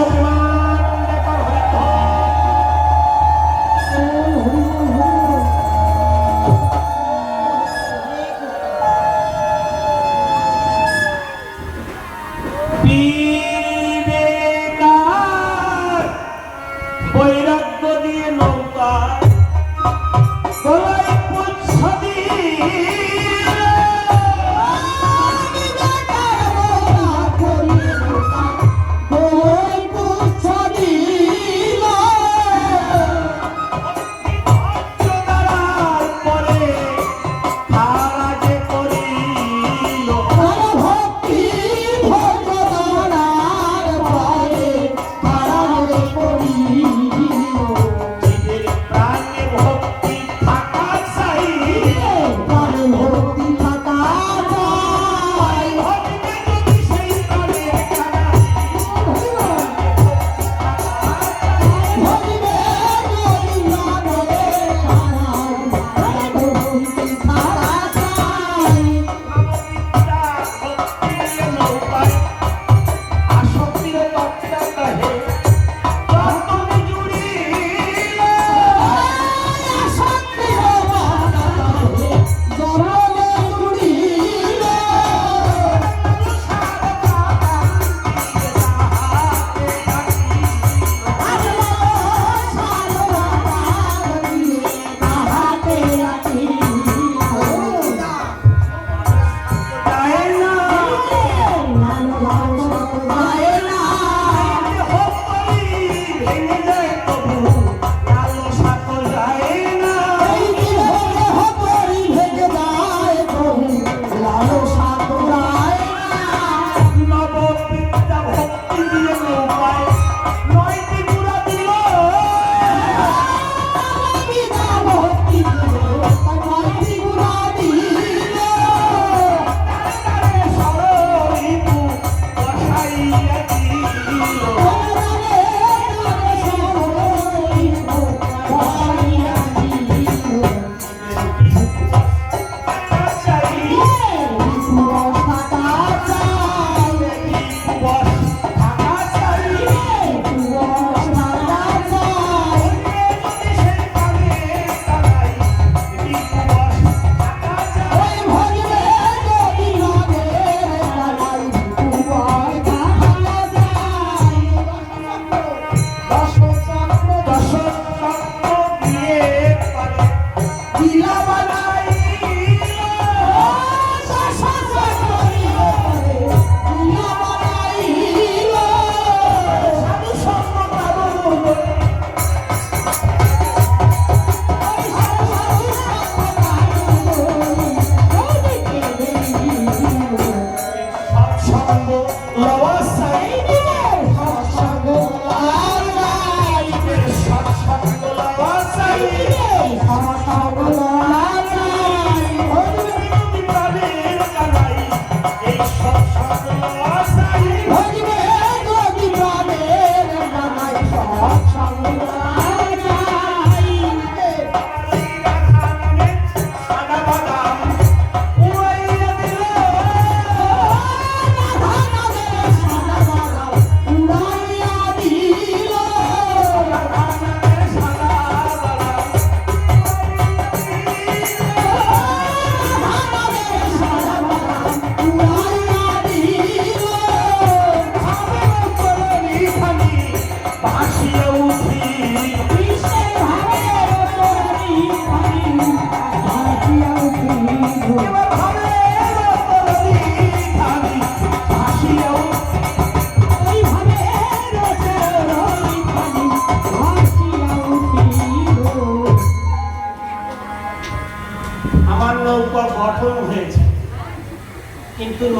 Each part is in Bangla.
sobre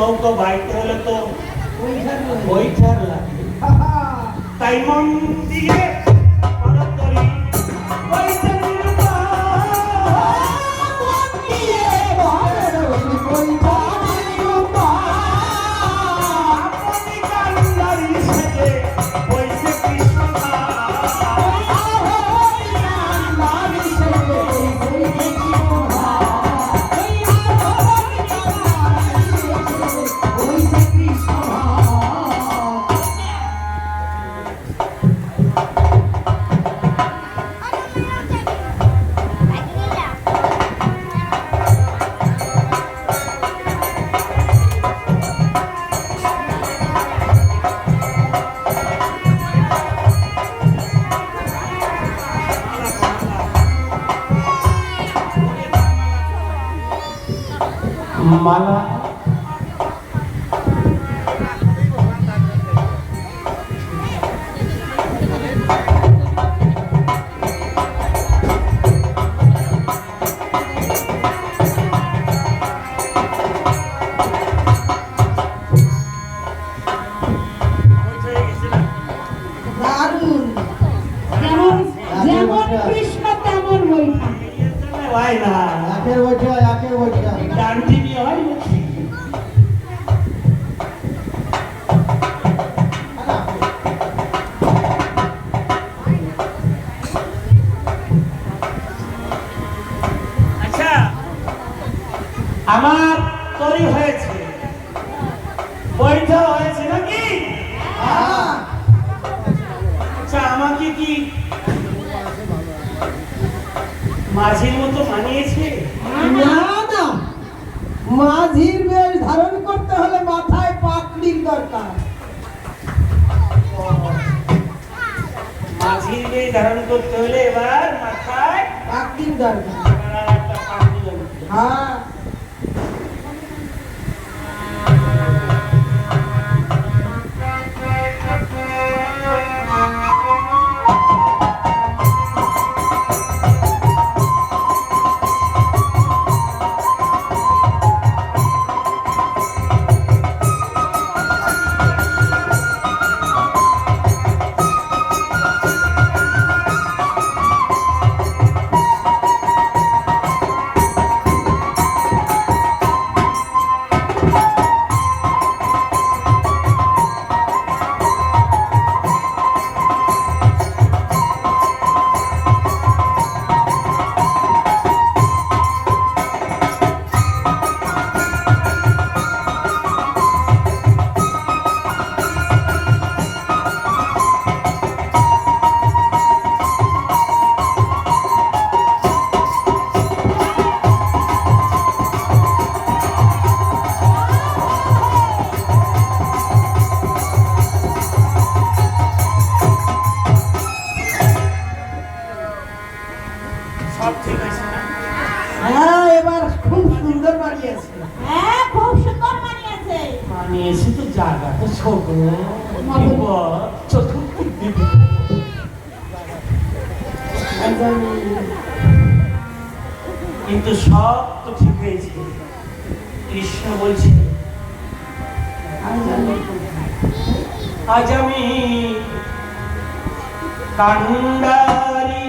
কিন্তু নৌকা বাইতে হলে তো বৈঠার লাগে হয় না। একের বৈঠা একের বৈঠা ডান্ডি নিয়ে হয় আচ্ছা আমার তৈরি হয়েছে। বৈঠা হয়েছে নাকি? আচ্ছা আমাকে কি মাঝির মতো মানিয়েছে না না। মাঝির বেশ ধারণ করতে হলে মাথায় পাকড়ির দরকার। মাঝির বেশ ধারণ করতে হলে এবার মাথায় পাকড়ির দরকার। হ্যাঁ। মানিয়েছে তো জায়গা তো ছোট। কিন্তু সব তো ঠিক হয়েছে। কৃষ্ণ বলছে আজ আমি কান্ডারি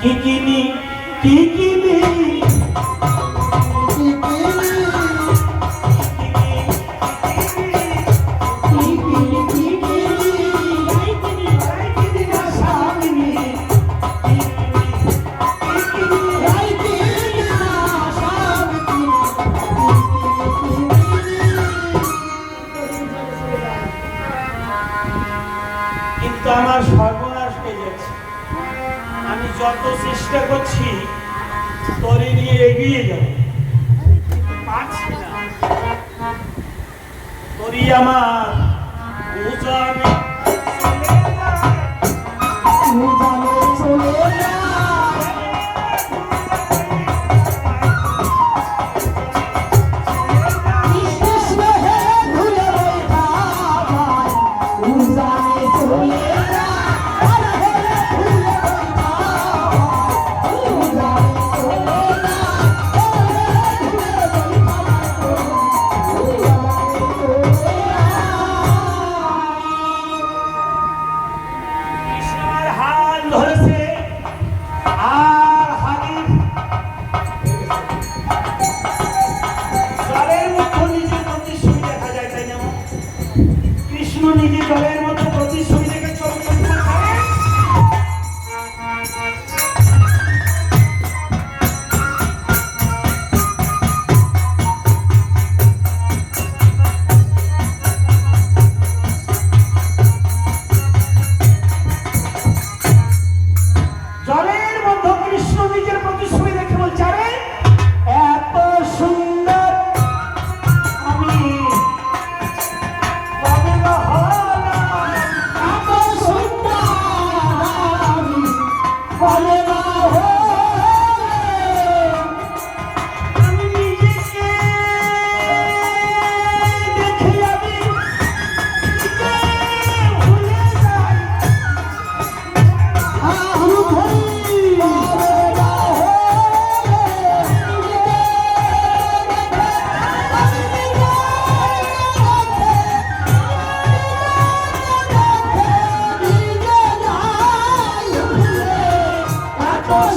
কি কিনি কি কিনি কিন্তু আমার আমি যত চেষ্টা করছি তরে নিয়ে এগিয়ে যাব পারছি তরি আমার উজানে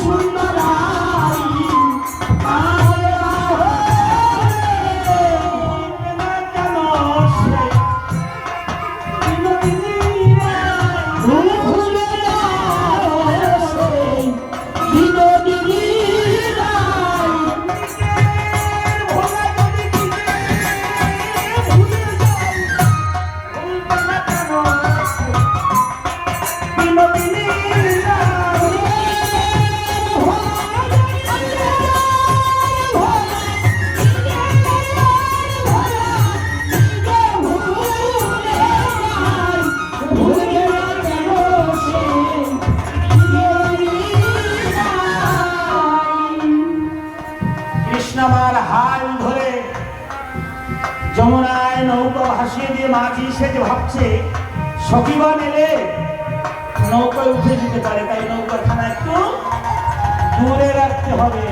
সুন্দর যমুনায় নৌকা ভাসিয়ে দিয়ে মাঝি সে যে ভাবছে সকিবান এলে নৌকায় উঠে যেতে পারে, তাই নৌকার খানা একটু দূরে রাখতে হবে।